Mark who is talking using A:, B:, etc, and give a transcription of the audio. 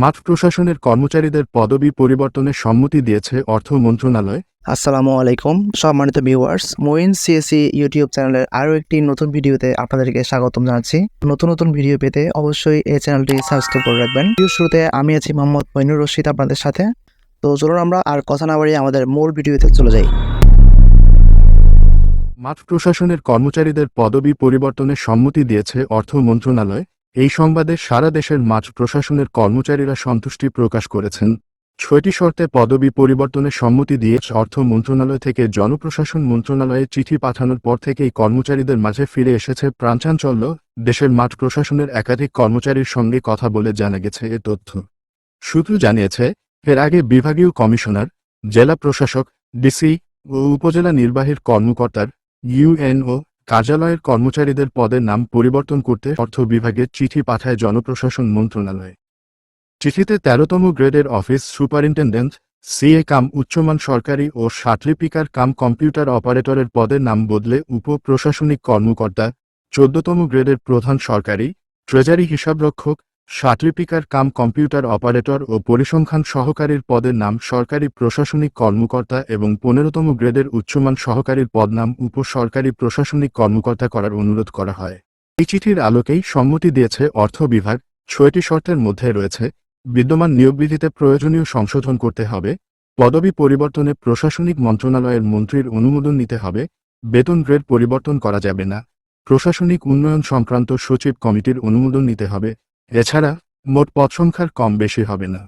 A: মাঠ প্রশাসনের কর্মচারীদের পদবি পরিবর্তনের সম্মতি দিয়েছে অর্থ মন্ত্রণালয়।
B: আসসালামু আলাইকুম সম্মানিত ভিউয়ার্স মোইন সিএসি ইউটিউব চ্যানেলের আরও একটি নতুন ভিডিওতে আপনাদেরকে স্বাগতম জানাচ্ছি। নতুন নতুন ভিডিও পেতে অবশ্যই এই চ্যানেলটি সাবস্ক্রাইব করে রাখবেন। শুরুতে আমি আছি মোহাম্মদ মইনুর রশিদ আপনাদের সাথে। তো চলুন আমরা আর কথা না বাড়িয়ে আমাদের মূল ভিডিওতে চলে যাই।
A: মাঠ প্রশাসনের কর্মচারীদের পদবি পরিবর্তনের সম্মতি দিয়েছে অর্থ মন্ত্রণালয়। এই সংবাদে সারা দেশের মাঠ প্রশাসনের কর্মচারীরা সন্তুষ্টি প্রকাশ করেছেন। ছয়টি শর্তে পদবি পরিবর্তনের সম্মতি দিয়ে অর্থ মন্ত্রণালয় থেকে জনপ্রশাসন মন্ত্রণালয়ে চিঠি পাঠানোর পর থেকেই কর্মচারীদের মাঝে ফিরে এসেছে প্রাণচাঞ্চল্য, দেশের মাঠ প্রশাসনের একাধিক কর্মচারীর সঙ্গে কথা বলে জানা গেছে এ তথ্য। সূত্র জানিয়েছে, এর আগে বিভাগীয় কমিশনার, জেলা প্রশাসক, ডিসি ও উপজেলা নির্বাহীর কর্মকর্তার, ইউএনও কার্যালয়ের কর্মচারীদের পদের নাম পরিবর্তন করতে অর্থ বিভাগের চিঠি পাঠায় জনপ্রশাসন মন্ত্রণালয়। চিঠিতে তেরোতম গ্রেডের অফিস সুপারিনটেন্ডেন্ট, সিএ কাম উচ্চমান সরকারি ও সাটলিপিকার কাম কম্পিউটার অপারেটরের পদের নাম বদলে উপ প্রশাসনিক কর্মকর্তা, চোদ্দতম গ্রেডের প্রধান সরকারি, ট্রেজারি হিসাবরক্ষক সার্টিফিকার কাম কম্পিউটার অপারেটর ও পরিসংখ্যান সহকারীর পদের নাম সরকারি প্রশাসনিক কর্মকর্তা এবং পনেরোতম গ্রেডের উচ্চমান সহকারীর পদ নাম উপ সরকারি প্রশাসনিক কর্মকর্তা করার অনুরোধ করা হয়। এই চিঠির আলোকেই সম্মতি দিয়েছে অর্থ বিভাগ, ছয়টি শর্তের মধ্যে রয়েছে, বিদ্যমান নিয়োগবিধিতে প্রয়োজনীয় সংশোধন করতে হবে, পদবি পরিবর্তনে প্রশাসনিক মন্ত্রণালয়ের মন্ত্রীর অনুমোদন নিতে হবে, বেতন গ্রেড পরিবর্তন করা যাবে না, প্রশাসনিক উন্নয়ন সংক্রান্ত সচিব কমিটির অনুমোদন নিতে হবে এছাড়া মোট পদ সংখ্যার কম বেশি হবে না।